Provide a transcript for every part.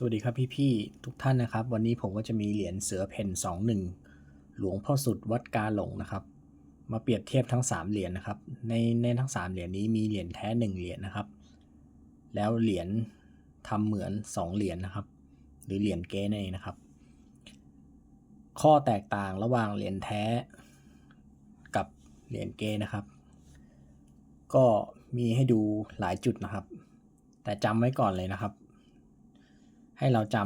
สวัสดีครับพี่ๆทุกท่านนะครับ วันนี้ผมก็จะมีเหรียญเสือเพ่นสองหนึ่งหลวงพ่อสุดวัดกาหลงนะครับ มาเปรียบเทียบทั้ง 3 เหรียญนะครับ ในในทั้ง 3 เหรียญนี้มีเหรียญแท้ 1 เหรียญนะครับ แล้วเหรียญทำเหมือน 2 เหรียญนะครับ หรือเหรียญเก๊นั่นเองนะครับ ข้อแตกต่างระหว่างเหรียญแท้กับเหรียญเก๊นะครับ ก็มีให้ดูหลายจุดนะครับ แต่จำไว้ก่อนเลยนะครับ ให้เราจ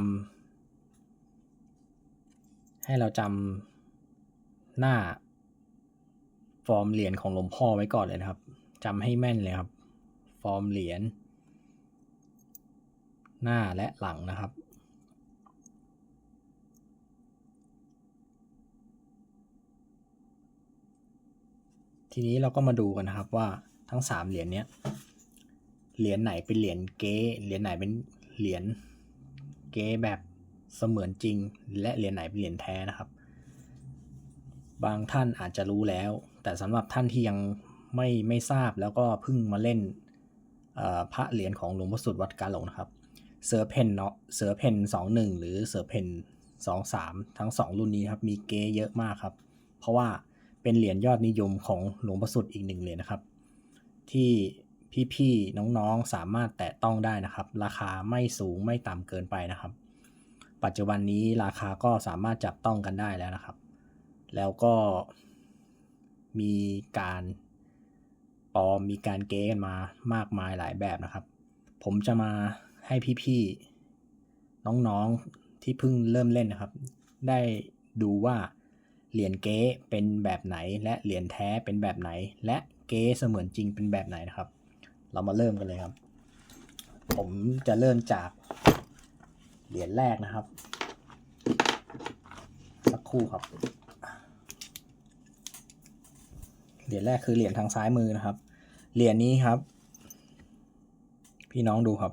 ำให้เราจำหน้า ฟอร์มเหรียญของหลวงพ่อไว้ก่อนเลยนะครับจำให้แม่นเลยครับ ฟอร์มเหรียญหน้าและหลังนะครับทีนี้เราก็มาดูกันนะครับว่าทั้งสามเหรียญเนี้ยเหรียญไหนเป็นเหรียญเก๊เหรียญไหนเป็นเหรียญ เก๊แบบเสมือนจริง และเหรียญไหนเป็นเหรียญแท้นะครับ บางท่านอาจจะรู้แล้ว แต่สำหรับท่านที่ยังไม่ไม่ทราบแล้วก็เพิ่งมาเล่นพระเหรียญของหลวงพ่อสุดวัดกาหลงนะครับเสือเพนเนาะเสือเพนสองหนึ่งหรือเสือเพนสองสามทั้งสองรุ่นนี้ครับมีเกเยอะมากครับ เพราะว่าเป็นเหรียญยอดนิยมของหลวงพ่อสุดอีกหนึ่งเหรียญนะครับ ที่ พี่ๆน้องๆสามารถแตะต้องได้นะครับ ราคาไม่สูงไม่ต่ำเกินไปนะครับ ปัจจุบันนี้ราคาก็สามารถจับต้องกันได้แล้วนะครับ แล้วก็มีการปลอมมีการเก๊กันมามากมายหลายแบบนะครับ ผมจะมาให้พี่ๆน้องๆที่เพิ่งเริ่มเล่นนะครับ ได้ดูว่าเหรียญเก๊เป็นแบบไหน และเหรียญแท้เป็นแบบไหน และเก๊เสมือนจริงเป็นแบบไหนนะครับ เรามาเริ่มกันเลยครับ ผมจะเริ่มจากเหรียญแรกนะครับ สักครู่ครับ เหรียญแรกคือเหรียญทางซ้ายมือนะครับ เหรียญนี้ครับ พี่น้องดูครับ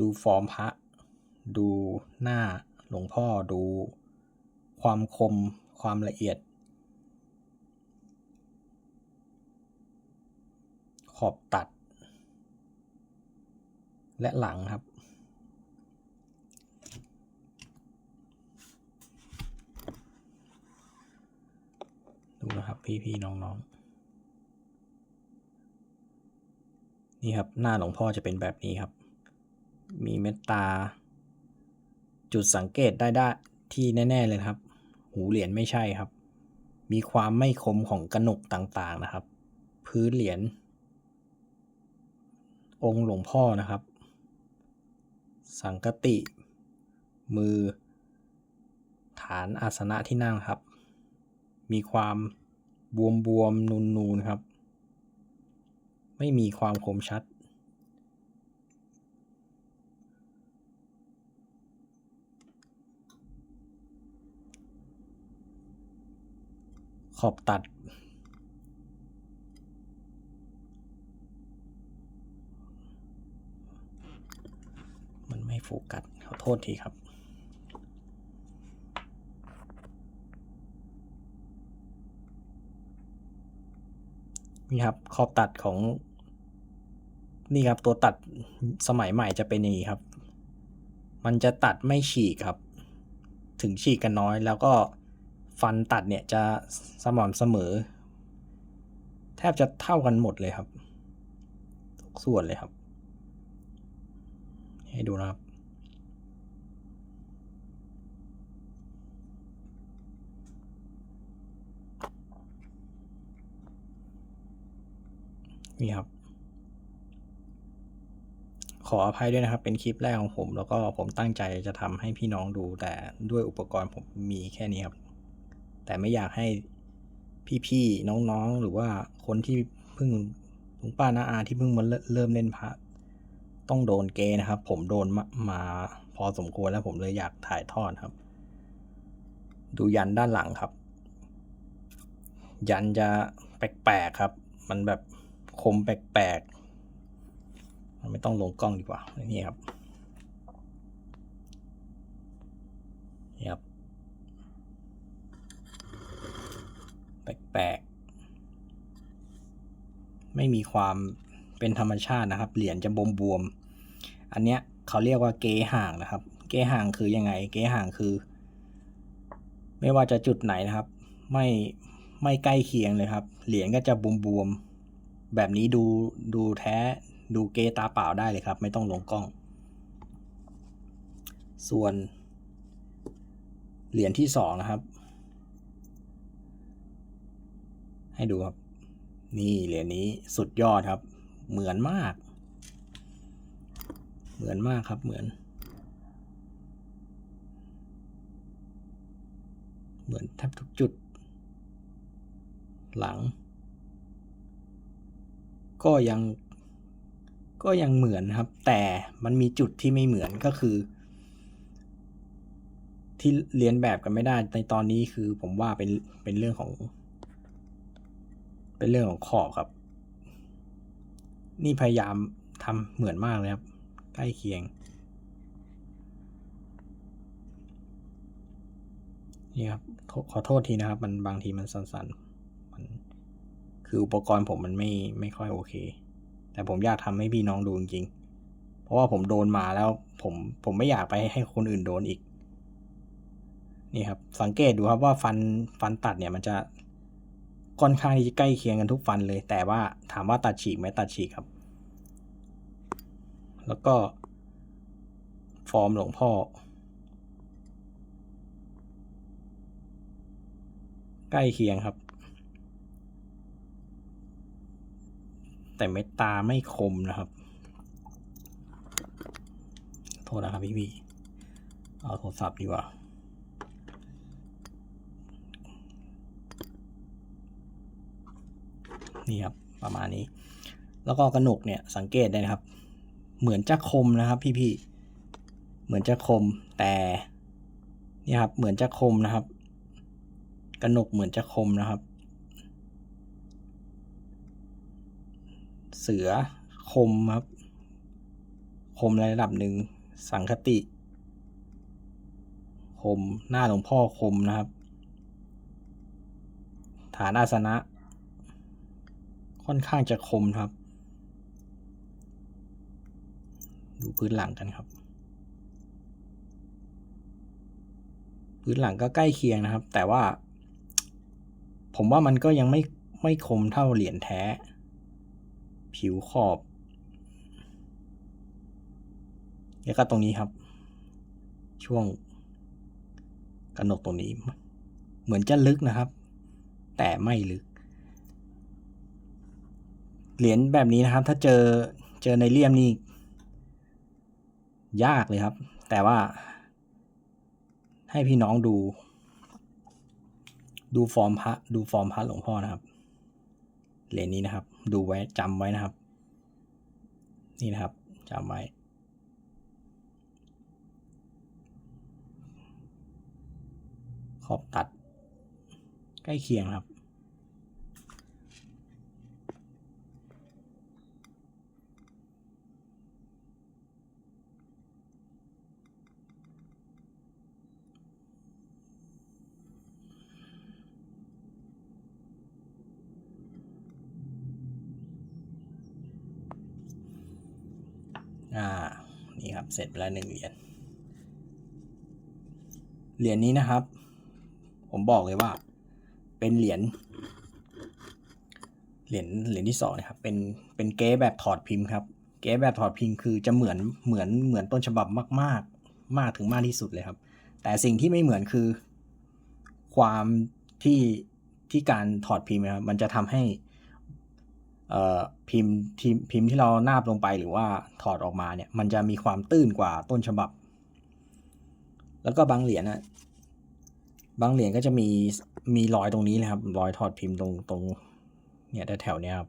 ดูฟอร์มพระ ดูหน้าหลวงพ่อดูความคมความละเอียด ข อบตัด และหลังครับ ดูนะครับพี่ๆน้องๆนี่ครับหน้าหลวงพ่อจะเป็นแบบนี้ครับ มีเมตตา จุดสังเกตได้ได้ที่แน่ ๆ เลยครับ หูเหรียญไม่ใช่ครับ มีความไม่คมของกระหนกต่างๆนะครับ พื้นเหรียญ องค์หลวงพ่อนะครับ สังกติ มือ ฐานอาสนะที่นั่งครับ มีความบวมบวมนูนนูนๆครับ ไม่มีความคมชัด ขอบตัด มันไม่โฟ กัสขอโทษทีครับนี่ครับขอบตัดของ นี่ครับตัวตัดสมัยใหม่จะเป็นอย่างนี้ครับ มันจะตัดไม่ฉีกครับ ถึงฉีกกันน้อยแล้วก็ฟันตัดเนี่ยจะสม่ำเสมอ แทบจะเท่ากันหมดเลยครับ ทุกส่วนเลยครับ ให้ดูนะครับ นี่ครับ ขออภัยด้วยนะครับ เป็นคลิปแรกของผม แล้วก็ผมตั้งใจจะทำให้พี่น้องดู แต่ด้วยอุปกรณ์ผมมีแค่นี้ครับ แต่ไม่อยากให้พี่ๆน้องๆ หรือว่าคนที่เพิ่งลุงป้าน้าอาที่เพิ่งมาเริ่มเล่นพระต้องโดนเกนะครับ ผมโดนมามาพอสมควรแล้วผมเลยอยากถ่ายทอดครับ ดูยันด้านหลังครับ ยันจะแปลกๆครับ มันแบบ คมแปลกๆไม่ต้องลงกล้องดีกว่า นี่ครับ นี่ครับ แปลกๆ ไม่มีความเป็นธรรมชาตินะครับ เหรียญจะบวมๆ อันเนี้ยเขาเรียกว่าเกห่างนะครับ เกห่างคือยังไง เกห่างคือ ไม่ว่าจะจุดไหนนะครับ ไม่ไม่ใกล้เคียงเลยครับ เหรียญก็จะบวมบวมๆ แบบนี้ดูดูแท้ดูเกตาเปล่าได้เลยครับ ไม่ต้องลงกล้อง ส่วนเหรียญที่สองนะครับ ให้ดูครับ นี่เหรียญนี้สุดยอดครับ เหมือนมาก เหมือนมากครับ เหมือน เหมือนแทบทุกจุด หลัง ก็ยังก็ยังเหมือนครับ แต่มันมีจุดที่ไม่เหมือนก็คือ ที่เรียนแบบกันไม่ได้ในตอนนี้คือผมว่าเป็นเป็นเรื่องของ เป็นเรื่องของขอบครับ นี่พยายามทำเหมือนมากเลยครับใกล้เคียงนี่ครับขอโทษทีนะครับ มันบางทีมันสันๆมัน คืออุปกรณ์ผมมันไม่ไม่ค่อยโอเค แต่ผมอยากทำให้พี่น้องดูจริงๆเพราะว่าผมโดนมาแล้วผมผมไม่อยากไปให้คนอื่นโดนอีก นี่ครับ สังเกตดูครับว่าฟันฟันตัดเนี่ยมันจะค่อนข้างที่จะใกล้เคียงกันทุกฟันเลย แต่ว่าถามว่าตัดฉีกไหมตัดฉีกครับ แล้วก็ ฟอร์มหลวงพ่อ ใกล้เคียงครับ แต่เม็ดตาไม่คมนะครับ โทษนะครับพี่พี่เอาโทรศัพท์ดีกว่านี่ครับประมาณนี้ แล้วก็กระหนกเนี่ยสังเกตได้นะครับ เหมือนจะคมนะครับ พี่ๆเหมือนจะคมแต่นี่ครับเหมือนจะคมนะครับ กระหนกเหมือนจะคมนะครับ เสือคมครับ คมในระดับหนึ่ง สังคติ คมหน้าหลวงพ่อคมนะครับ ฐานอาสนะ ค่อนข้างจะคมครับ ดูพื้นหลังกันครับ พื้นหลังก็ใกล้เคียงนะครับ แต่ว่า ผมว่ามันก็ยังไม่ไม่คมเท่าเหรียญแท้ ผิวขอบแล้วก็ตรงนี้ครับ ช่วงกระหนกตรงนี้ เหมือนจะลึกนะครับ แต่ไม่ลึก เหรียญแบบนี้นะครับ ถ้าเจอเจอในเลี่ยมนี่ยากเลยครับ แต่ว่า ให้พี่น้องดู ดูฟอร์มพระดูฟอร์มพระหลวงพ่อนะครับเหรียญนี้นะครับ ดูไว้จำไว้นะครับ นี่นะครับจำไว้ ขอบตัด ใกล้เคียงครับ อ่า นี่ครับ เสร็จไปแล้วหนึ่งเหรียญ เหรียญนี้นะครับ ผมบอกเลยว่า เป็นเหรียญ เหรียญ เหรียญที่สองนะครับ เป็น เป็นเก๊แบบถอดพิมพ์ครับ เก๊แบบถอดพิมพ์คือจะเหมือน เหมือน เหมือนต้นฉบับมาก ๆ มากถึงมากที่สุดเลยครับ แต่สิ่งที่ไม่เหมือนคือ ความที่ ที่การถอดพิมพ์ครับ มันจะทำให้ พิมพ์ทีมพิมพ์ที่เรานาบลงไปหรือว่าถอดออกมาเนี่ยมันจะมีความตื้นกว่าต้นฉบับ แล้วก็บางเหรียญนะบางเหรียญก็จะมีมีรอยตรงนี้เลยครับรอยถอดพิมพ์ตรงตรงเนี่ยแถวๆเนี้ยครับ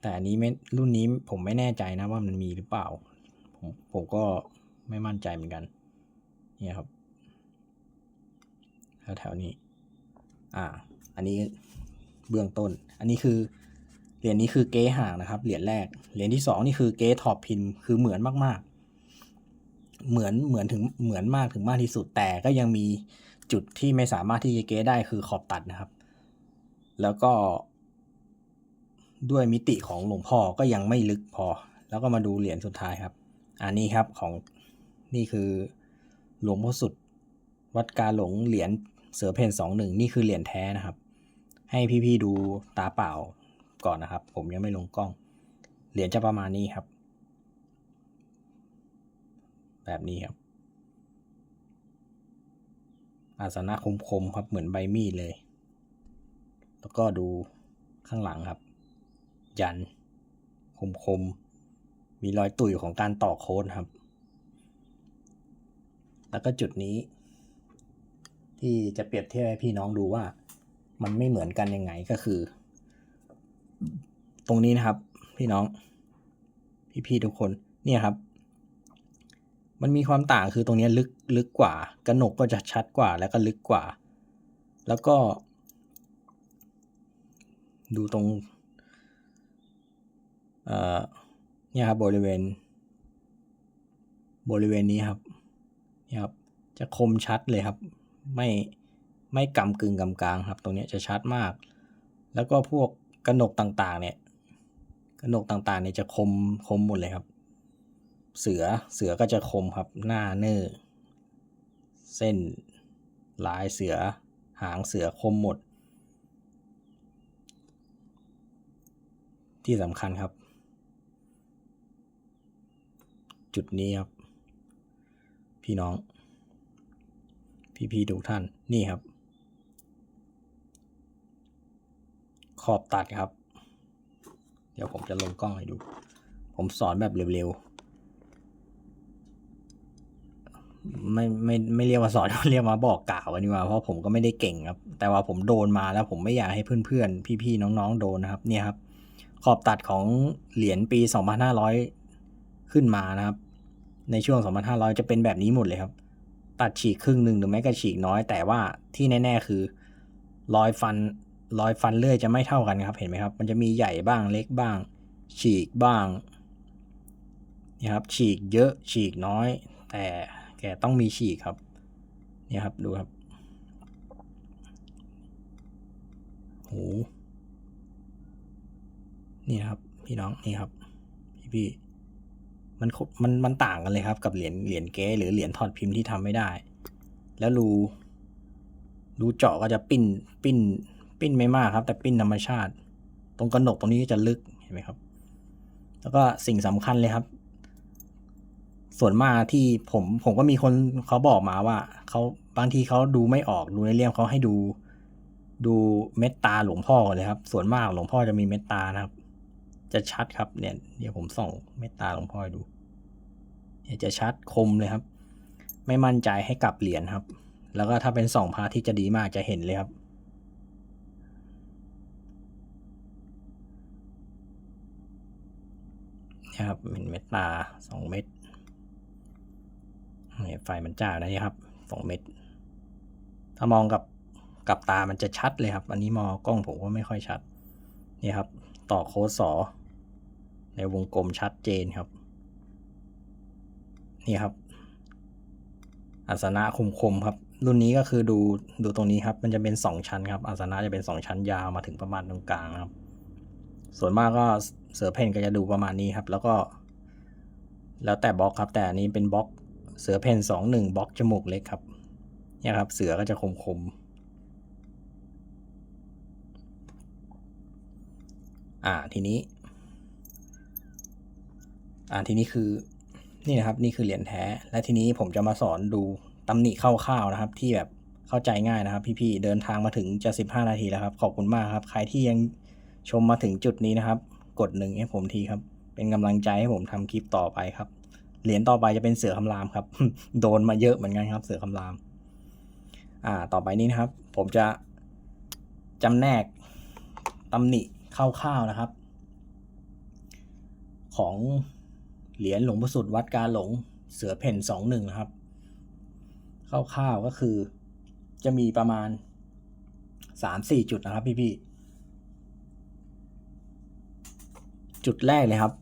แต่อันนี้ไม่รุ่นนี้ผมไม่แน่ใจนะว่ามันมีหรือเปล่า ผมผมก็ไม่มั่นใจเหมือนกัน เนี่ยครับแถวๆนี้ อ่า อันนี้ เบื้องต้น อันนี้คือเหรียญนี้คือเก๊ห่างนะครับ เหรียญแรก เหรียญที่สองนี่คือเก๊ถอดพิมพ์คือเหมือนมาก ๆ เหมือนเหมือนถึงเหมือนมากถึงมากที่สุด แต่ก็ยังมีจุดที่ไม่สามารถที่จะเก๊ได้คือขอบตัดนะครับ แล้วก็ ด้วยมิติของหลวงพ่อก็ยังไม่ลึกพอ แล้วก็มาดูเหรียญสุดท้ายครับ อันนี้ครับของนี่คือหลวงพ่อสุด วัดกาหลงเหรียญเสือเพนสองหนึ่งนี่คือเหรียญแท้นะครับ ให้พี่ๆดูตาเปล่าก่อนนะครับ ผมยังไม่ลงกล้อง เหรียญจะประมาณนี้ครับ แบบนี้ครับ อาสนะคมๆครับเหมือนใบมีดเลย แล้วก็ดูข้างหลังครับ ยันคมๆมีรอยตุ่ยของการต่อโค้ดครับ แล้วก็จุดนี้ ที่จะเปรียบเทียบให้พี่น้องดูว่า มันไม่เหมือนกันยังไงก็คือ ตรงนี้นะครับ พี่น้อง พี่ๆทุกคนเนี่ยครับ มันมีความต่างคือตรงนี้ลึกลึกกว่ากระหนกก็จะชัดกว่าแล้วก็ลึกกว่า แล้วก็ ดูตรงเอ่อเนี่ยครับบริเวณ บริเวณนี้ครับเนี่ยครับจะคมชัดเลยครับ ไม่ ไม่กำกึ่งกำกลางครับ ตรงนี้จะชัดมาก แล้วก็พวกกระหนกต่างๆ เนี่ยกระหนกต่างๆเนี่ยจะคมคมหมดเลยครับ เสือเสือก็จะคมครับหน้าเนื้อเส้นลายเสือ หางเสือคมหมด ที่สำคัญครับ จุดนี้ครับ พี่น้อง พี่ๆทุกท่านนี่ครับ ขอบตัดครับ เดี๋ยวผมจะลงกล้องให้ดู ผมสอนแบบเร็วๆ ไม่ไม่ไม่เรียกว่าสอนเรียกมาบอกกล่าวกันดีกว่าเพราะผมก็ไม่ได้เก่งครับ แต่ว่าผมโดนมาแล้วผมไม่อยากให้เพื่อนๆ พี่ๆ น้องๆ โดนนะครับ เนี่ยครับ ขอบตัดของเหรียญปี 2500 ขึ้นมานะครับ ในช่วง 2500 จะเป็นแบบนี้หมดเลยครับ ตัดฉีกครึ่งหนึ่งหรือแม้กระฉีกน้อยแต่ว่าที่แน่ ๆ คือรอยฟัน รอยฟันเลื่อยจะไม่เท่ากันครับ เห็นไหมครับ มันจะมีใหญ่บ้างเล็กบ้าง ฉีกบ้างนี่ครับ ฉีกเยอะฉีกน้อย แต่แกต้องมีฉีกครับนี่ครับดูครับโหนี่ครับ พี่น้องนี่ครับ พี่พี่มันคมันมันต่างกันเลยครับ กับเหรียญเหรียญเก๊หรือเหรียญถอดพิมพ์ที่ทำไม่ได้ แล้วรูรูเจาะก็จะปิ้นปิ้น ปิ้นไม่มากครับ แต่ปิ้นธรรมชาติ ตรงกระหนกตรงนี้จะลึกเห็นไหมครับ แล้วก็สิ่งสำคัญเลยครับ ส่วนมากที่ผมผมก็มีคนเขาบอกมาว่าเขาบางทีเขาดูไม่ออกดูในเลี่ยมเขาให้ดูดูเม็ดตาหลวงพ่อก่อนเลยครับ ส่วนมากหลวงพ่อจะมีเม็ดตานะครับ จะชัดครับเนี่ยเดี๋ยวผมส่องเม็ดตาหลวงพ่อให้ดูเนี่ยจะชัดคมเลยครับ ไม่มั่นใจให้กลับเหรียญครับ แล้วก็ถ้าเป็นสองพาที่จะดีมากจะเห็นเลยครับ เนี่ยครับเป็นเม็ดตาสองเม็ดนี่ไฟมันจ้าแล้นี่ครับสองเม็ดถ้ามองกับกับตามันจะชัดเลยครับ อันนี้มองกล้องผมก็ไม่ค่อยชัด นี่ครับ ต่อโค้ดสอในวงกลมชัดเจนครับ นี่ครับ อาสนะคมๆครับ รุ่นนี้ก็คือดูดูตรงนี้ครับ มันจะเป็นสองชั้นครับ อาสนะจะเป็นสองชั้นยาวมาถึงประมาณตรงกลางครับ ส่วนมากก็ เสือเพนก็จะดูประมาณนี้ครับ แล้วก็ แล้วแต่บล็อกครับ แต่อันนี้เป็นบล็อกเสือเพนสองหนึ่งบล็อกจมูกเล็กครับเนี่ยครับ เสือก็จะคมคมอ่าทีนี้ อ่าทีนี้คือนี่นะครับนี่คือเหรียญแท้ และทีนี้ผมจะมาสอนดูตำหนิคร่าวๆนะครับ ที่แบบเข้าใจง่ายนะครับ พี่ๆเดินทางมาถึงจะ 15 นาทีแล้วครับ ขอบคุณมากครับ ใครที่ยังชมมาถึงจุดนี้นะครับ กดหนึ่งให้ผมทีครับ เป็นกำลังใจให้ผมทำคลิปต่อไปครับ เหรียญต่อไปจะเป็นเสือคำรามครับ โดนมาเยอะเหมือนกันครับ เสือคำราม อ่า ต่อไปนี้นะครับ ผมจะจำแนกตำหนิคร่าวๆนะครับ ของเหรียญหลวงพ่สุดวัดกาหลงเสือเพ่นสองหนึ่งนะครับคร่าวๆก็คือจะมีประมาณสามสี่จุดนะครับพี่ๆ จุดแรกเลยครับ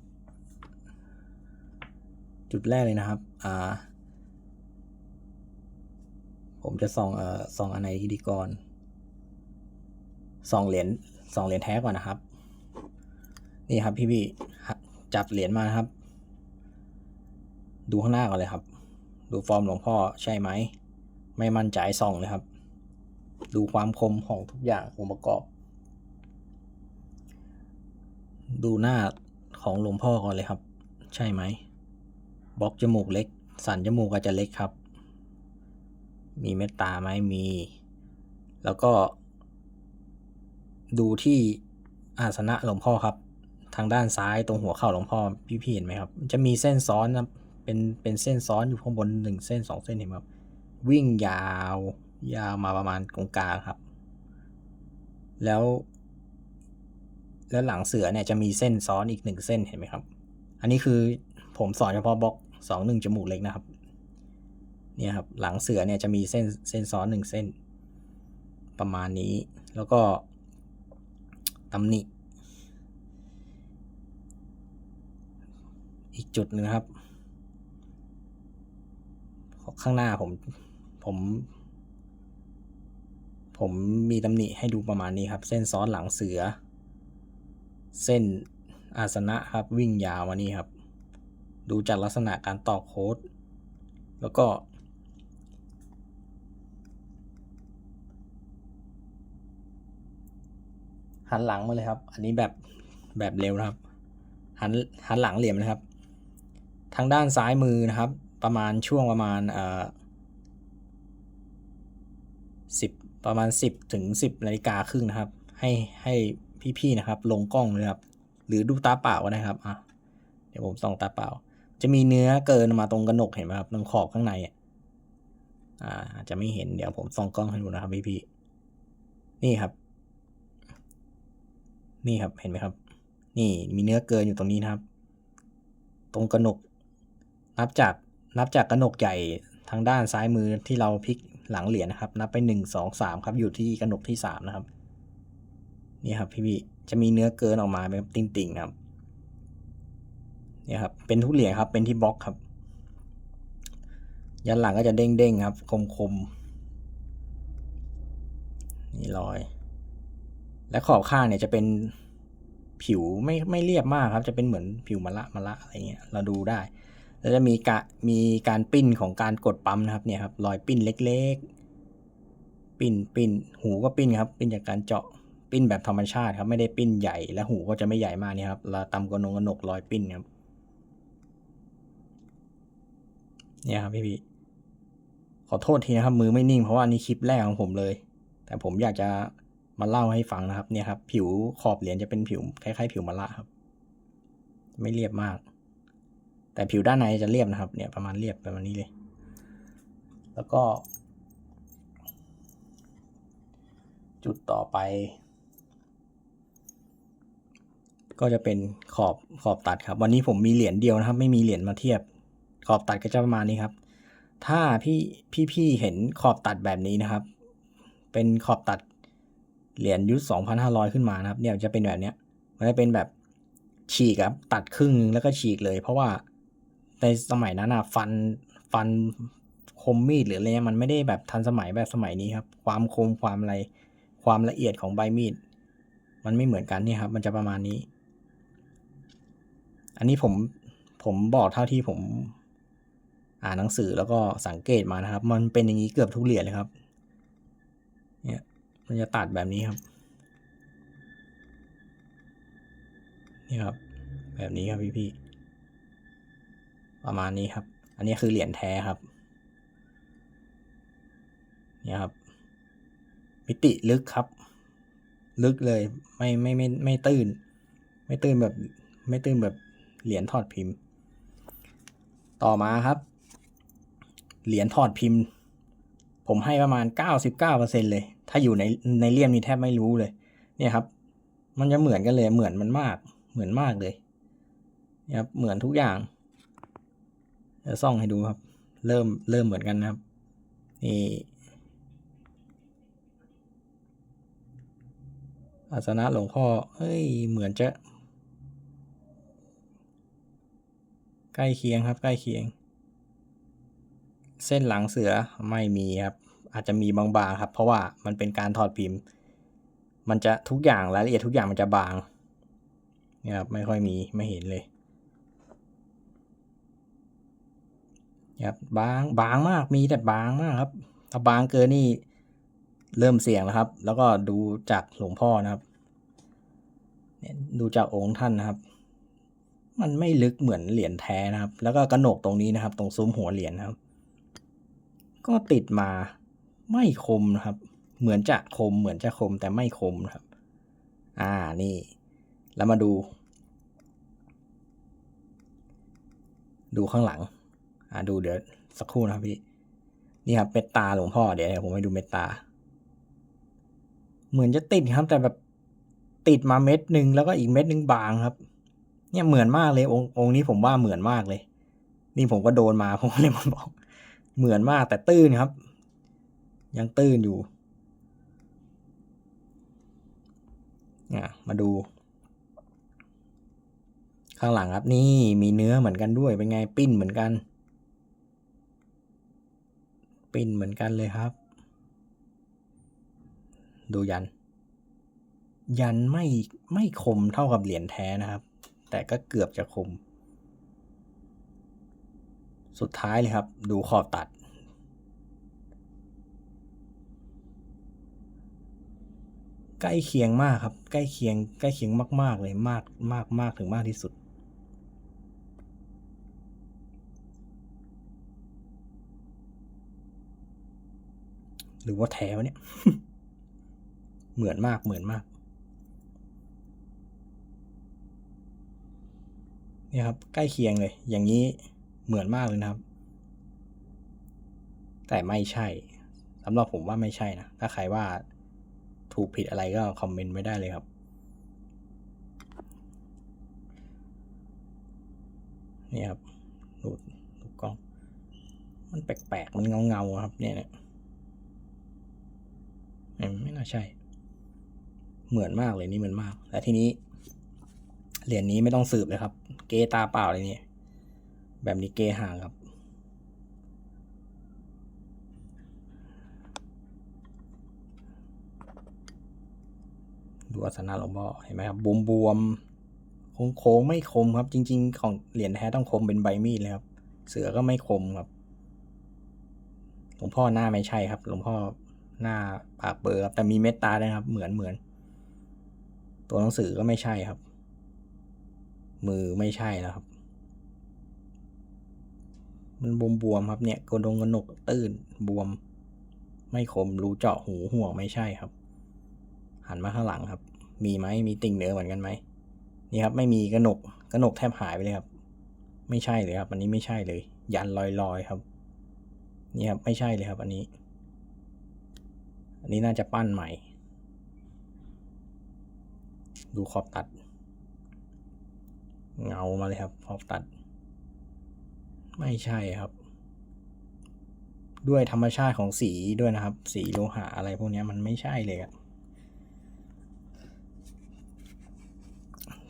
จุดแรกเลยนะครับ อ่า ผมจะส่องเอ่อส่องอันไหนที่ดีก่อนส่องเหรียญส่องเหรียญแท้ก่อนนะครับ นี่ครับพี่พี่จับเหรียญมานะครับ ดูข้างหน้าก่อนเลยครับ ดูฟอร์มหลวงพ่อใช่ไหม ไม่มั่นใจส่องเลยครับ ดูความคมของทุกอย่างองค์ประกอบ ดูหน้าของหลวงพ่อก่อนเลยครับ ใช่ไหมบล็อกจมูกเล็ก สันจมูกอาจจะเล็กครับ มีเมตตาไหมมี แล้วก็ ดูที่อาสนะหลวงพ่อครับ ทางด้านซ้ายตรงหัวเข่าหลวงพ่อพี่ๆเห็นไหมครับ จะมีเส้นซ้อนนะเป็นเป็นเส้นซ้อนอยู่ข้างบนหนึ่งเส้นสองเส้นเห็นไหมครับ วิ่งยาว ยาวมาประมาณตรงกลางครับ แล้ว แล้วหลังเสือเนี่ยจะมีเส้นซ้อนอีกหนึ่งเส้นเห็นไหมครับ อันนี้คือผมสอนเฉพาะบล็อกสองหนึ่งจมูกเล็กนะครับ เนี่ยครับหลังเสือเนี่ยจะมีเส้นเส้นซ้อนหนึ่งเส้น ประมาณนี้ แล้วก็ตำหนิ อีกจุดหนึ่งครับ ข้างหน้าผมผมผมมีตำหนิให้ดูประมาณนี้ครับ เส้นซ้อนหลังเสือ เส้นอาสนะครับวิ่งยาวมานี่ครับ ดูจากลักษณะการตอกโค้ด แล้วก็ หันหลังมาเลยครับ อันนี้แบบแบบเร็วนะครับ หันหันหลังเหลี่ยมนะครับ ทางด้านซ้ายมือนะครับ ประมาณช่วงประมาณเอ่อสิบประมาณสิบถึงสิบนาฬิกาครึ่งนะครับ ให้ให้ พี่ๆนะครับ ลงกล้องเลยครับ หรือดูตาเปล่าก็ได้ครับอะเดี๋ยวผมส่องตาเปล่า จะมีเนื้อเกินมาตรงกระหนกเห็นไหมครับตรงขอบข้างในอะอ่าอาจจะไม่เห็นเดี๋ยวผมส่องกล้องให้ดูนะครับพี่ๆนี่ครับ นี่ครับเห็นไหมครับ นี่มีเนื้อเกินอยู่ตรงนี้นะครับ ตรงกระหนก นับจากนับจากกระหนกใหญ่ทางด้านซ้ายมือที่เราพลิกหลังเหรียญนะครับ นับไปหนึ่งสองสามครับ อยู่ที่กระหนกที่สามนะครับ นี่ครับพี่พี่จะมีเนื้อเกินออกมาเป็นติ่งๆครับเนี่ยครับ เป็นทุกเหรียญครับ เป็นที่บล็อกครับ ยันหลังก็จะเด้งๆครับ คมๆนี่รอย และขอบข้างเนี่ยจะเป็นผิวไม่ไม่เรียบมากครับ จะเป็นเหมือนผิวมะละมะละอะไรเงี้ย เราดูได้ แล้วจะมีกะมีการปิ้นของการกดปั๊มนะครับเนี่ยครับ รอยปิ้นเล็กๆ ปิ้นปิ้นหูก็ปิ้นครับ ปิ้นจากการเจาะ ปิ้นแบบธรรมชาติครับไม่ได้ปิ้นใหญ่และหูก็จะไม่ใหญ่มากนี่ครับเราตำกระนงกระหนกรอยปิ้นครับเนี่ยครับพี่พี่ขอโทษทีนะครับ มือไม่นิ่งเพราะว่านี่คลิปแรกของผมเลย แต่ผมอยากจะมาเล่าให้ฟังนะครับ เนี่ยครับ ผิวขอบเหรียญจะเป็นผิวคล้ายๆ ผิวมะละครับ ไม่เรียบมาก แต่ผิวด้านในจะเรียบนะครับ เนี่ยประมาณเรียบประมาณนี้เลย แล้วก็ จุดต่อไป ก็จะเป็นขอบขอบตัดครับ วันนี้ผมมีเหรียญเดียวนะครับ ไม่มีเหรียญมาเทียบ ขอบตัดก็จะประมาณนี้ครับ ถ้าพี่พี่พี่เห็นขอบตัดแบบนี้นะครับ เป็นขอบตัดเหรียญยุค2,500 ขึ้นมานะครับ เนี่ยจะเป็นแบบเนี้ยมันจะเป็นแบบฉีกครับ ตัดครึ่งนึงแล้วก็ฉีกเลย เพราะว่าในสมัยนั้นอะฟันฟันคมมีดหรืออะไรเงี้ยมันไม่ได้แบบทันสมัยแบบสมัยนี้ครับ ความคมความอะไรความละเอียดของใบมีด มันไม่เหมือนกันเนี่ยครับ มันจะประมาณนี้ อันนี้ผมผมบอกเท่าที่ผมอ่านหนังสือแล้วก็สังเกตมานะครับ มันเป็นอย่างนี้เกือบทุกเหรียญเลยครับ เนี่ยมันจะตัดแบบนี้ครับ นี่ครับ แบบนี้ครับพี่พี่ประมาณนี้ครับ อันนี้คือเหรียญแท้ครับ เนี่ยครับ มิติลึกครับ ลึกเลย ไม่ไม่ไม่ไม่ตื้นไม่ตื้นแบบ ไม่ตื้นแบบ เหรียญถอดพิมพ์ ต่อมาครับ เหรียญถอดพิมพ์ ผมให้ประมาณ 99%เลย ถ้าอยู่ในในเลี่ยมนี้แทบไม่รู้เลย เนี่ยครับ มันจะเหมือนกันเลย เหมือนมันมาก เหมือนมากเลยนี่ยครับเหมือนทุกอย่างเดี๋ยวส่องให้ดูครับ เริ่มเริ่มเหมือนกันนะครับนี่อาสนะหลวงพ่อเฮ้ย เหมือนจะ ใกล้เคียงครับ ใกล้เคียง เส้นหลังเสือไม่มีครับ อาจจะมีบางๆครับ เพราะว่ามันเป็นการถอดพิมพ์ มันจะทุกอย่างรายละเอียดทุกอย่างมันจะบางนี่ครับไม่ค่อยมีไม่เห็นเลยเนี่ยครับบางบางมากมีแต่บางมากครับถ้าบางเกินนี่เริ่มเสี่ยงแล้วครับ แล้วก็ดูจากหลวงพ่อนะครับเนี่ยดูจากองค์ท่านนะครับ มันไม่ลึกเหมือนเหรียญแท้นะครับ แล้วก็กระหนกตรงนี้นะครับ ตรงซุ้มหัวเหรียญนะครับ ก็ติดมาไม่คมนะครับ เหมือนจะคมเหมือนจะคมแต่ไม่คมนะครับ อ่านี่ แล้วมาดู ดูข้างหลัง อ่าดูเดี๋ยวสักครู่นะครับพี่นี่ครับเม็ดตาหลวงพ่อเดี๋ยวผมให้ดูเม็ดตา เหมือนจะติดครับ แต่แบบติดมาเม็ดหนึ่งแล้วก็อีกเม็ดหนึ่งบางครับ เนี่ยเหมือนมากเลยองค์องค์นี้ผมว่าเหมือนมากเลย นี่ผมก็โดนมาผมเลยมาบอก เหมือนมากแต่ตื้นครับ ยังตื้นอยู่อะมาดู ข้างหลังครับนี่มีเนื้อเหมือนกันด้วยเป็นไงปิ้นเหมือนกัน ปิ้นเหมือนกันเลยครับ ดูยัน ยันไม่ไม่คมเท่ากับเหรียญแท้นะครับ แต่ก็เกือบจะคม สุดท้ายเลยครับ ดูขอบตัด ใกล้เคียงมากครับ ใกล้เคียง ใกล้เคียงมาก ๆ เลยมากมากมากถึงมากที่สุดหรือว่าแท้วะเนี่ย เหมือนมาก เหมือนมาก เนี่ยครับใกล้เคียงเลย อย่างนี้เหมือนมากเลยนะครับ แต่ไม่ใช่สำหรับผมว่าไม่ใช่นะ ถ้าใครว่าถูกผิดอะไรก็คอมเมนต์ไว้ได้เลยครับ นี่ครับดูดูกล้อง มันแปลกๆ มันเงาๆครับ เนี่ยเนี่ยไม่ไม่น่าใช่ เหมือนมากเลยนี่เหมือนมาก และทีนี้ เหรียญนี้ไม่ต้องสืบเลยครับ เกตาเปล่าเลยนี่แบบนี้เกห่างครับ ดูอัสนะหลวงพ่อเห็นไหมครับบวมบวมโค้งโค้งๆไม่คมครับ จริง ๆ ของเหรียญแท้ต้องคมเป็นใบมีดเลยครับ เสือก็ไม่คมครับหลวงพ่อหน้าไม่ใช่ครับ หลวงพ่อหน้าปากเบอร์ครับแต่มีเม็ดตาด้วยครับ เหมือนเหมือน ตัวหนังสือก็ไม่ใช่ครับ มือไม่ใช่แล้วครับ มันบวมบวมๆครับเนี่ยกระดงกระหนกตื้นบวม ไม่คมรูเจาะหูห่วงไม่ใช่ครับ หันมาข้างหลังครับ มีไหมมีติ่งเนื้อเหมือนกันไหมนี่ครับไม่มีกระหนกกระหนกแทบหายไปเลยครับ ไม่ใช่เลยครับอันนี้ไม่ใช่เลย ยันลอยลอยๆครับ นี่ครับไม่ใช่เลยครับ อันนี้ อันนี้น่าจะปั้นใหม่ ดูขอบตัด เงามาเลยครับขอตัด ไม่ใช่ครับ ด้วยธรรมชาติของสีด้วยนะครับ สีโลหะอะไรพวกนี้มันไม่ใช่เลยอะ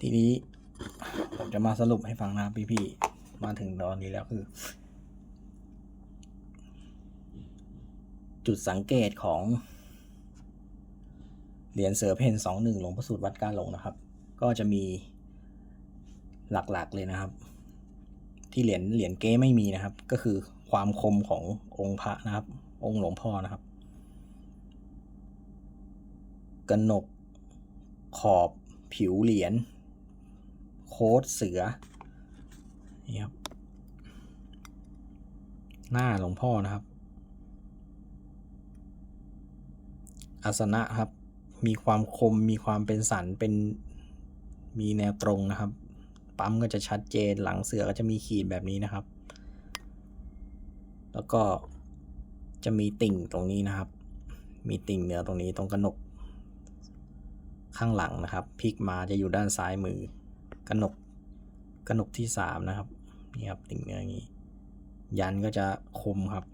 ทีนี้ผมจะมาสรุปให้ฟังนะพี่ๆมาถึงตอนนี้แล้วคือ จุดสังเกตของเหรียญเสือเพนสองหนึ่งหลวงพระสูตรวัดกาหลงนะครับ ก็จะมี หลักๆเลยนะครับ ที่เหรียญเหรียญเก้ไม่มีนะครับ ก็คือความคมขององค์พระนะครับ องค์หลวงพ่อนะครับกระหนกขอบผิวเหรียญโค้ดเสือนี่ครับหน้าหลวงพ่อนะครับ อาสนะครับ มีความคมมีความเป็นสันเป็นมีแนวตรงนะครับ ปั๊มก็จะชัดเจนหลังเสือก็จะมีขีดแบบนี้นะครับ แล้วก็จะมีติ่งตรงนี้นะครับ มีติ่งเหนือตรงนี้ตรงกระหนก ข้างหลังนะครับพลิกมาจะอยู่ด้านซ้ายมือกระหนกกระหนกที่สามนะครับนี่ครับติ่งเหนืออย่างนี้ ยันก็จะคมครับ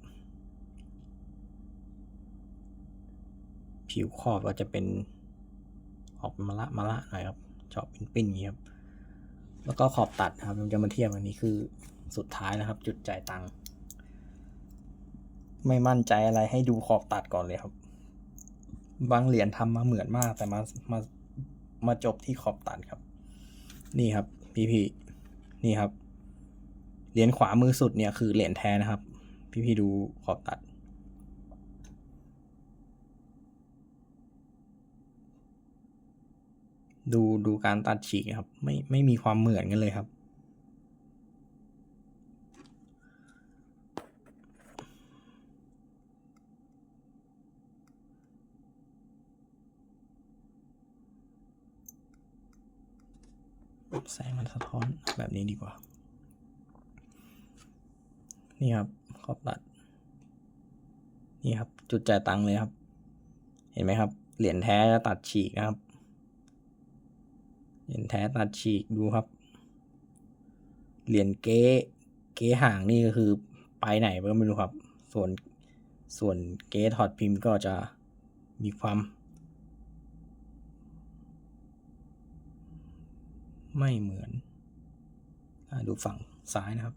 ผิวขอบก็จะเป็นออกมาละมาละหน่อยครับเจาะเป็นปิ้นอย่างนี้ครับ แล้วก็ขอบตัดครับมันจะมาเทียบอันนี้คือสุดท้ายนะครับ จุดจ่ายตังค์ไม่มั่นใจอะไรให้ดูขอบตัดก่อนเลยครับ บางเหรียญทำมาเหมือนมาก แต่มามามาจบที่ขอบตัดครับ นี่ครับ พี่พี่นี่ครับเหรียญขวามือสุดเนี่ยคือเหรียญแท้นะครับ พี่พี่ดูขอบตัด ดูดูการตัดฉีกครับ ไม่ไม่มีความเหมือนกันเลยครับ แสงมันสะท้อนแบบนี้ดีกว่า นี่ครับขอบตัด นี่ครับ จุดจ่ายตังค์เลยครับ เห็นไหมครับ เหรียญแท้จะตัดฉีกนะครับ เหรียญแท้ตัดฉีกดูครับ เหรียญเก๊เก๊ห่างนี่ก็คือไปไหนก็ไม่รู้ครับ ส่วนส่วนเก๊ถอดพิมพ์ก็จะมีความไม่เหมือนอดูฝั่งซ้ายนะครับ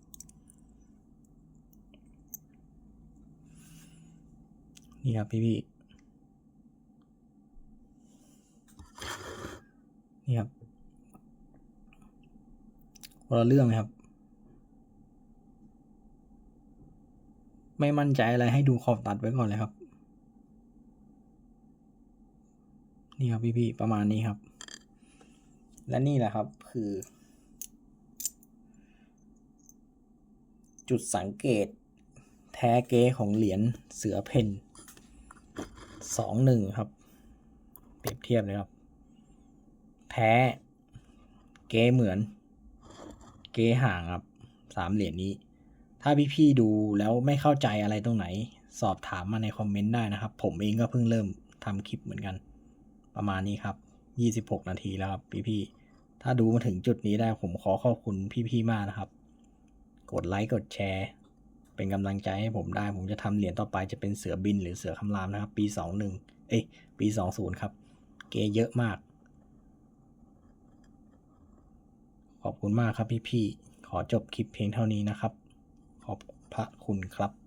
นี่ครับพี่พี่นี่ครับ คนละเรื่องเลยครับ ไม่มั่นใจอะไรให้ดูขอบตัดไว้ก่อนเลยครับ นี่ครับพี่พี่ๆประมาณนี้ครับ และนี่แหละครับคือ จุดสังเกตแท้เก๊ของเหรียญเสือเพนสองหนึ่งครับ เปรียบเทียบเลยครับ แท้ เก๊เหมือน เกห่างครับสามเหรียญนี้ ถ้าพี่ๆดูแล้วไม่เข้าใจอะไรตรงไหน สอบถามมาในคอมเมนต์ได้นะครับ ผมเองก็เพิ่งเริ่มทำคลิปเหมือนกัน ประมาณนี้ครับ 26 นาทีแล้วครับพี่ๆถ้าดูมาถึงจุดนี้ได้ผมขอขอบคุณพี่ๆมากนะครับ กดไลค์กดแชร์ เป็นกำลังใจให้ผมได้ ผมจะทำเหรียญต่อไปจะเป็นเสือบินหรือเสือคำรามนะครับ ปี 21 เอ้ยปี 20 ครับ เกเยอะมาก ข อบคุณมากครับพี่ๆ ขอจบคลิปเพียงเท่านี้นะครับ ขอบพระคุณครับ